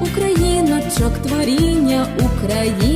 Україночок творіння, українські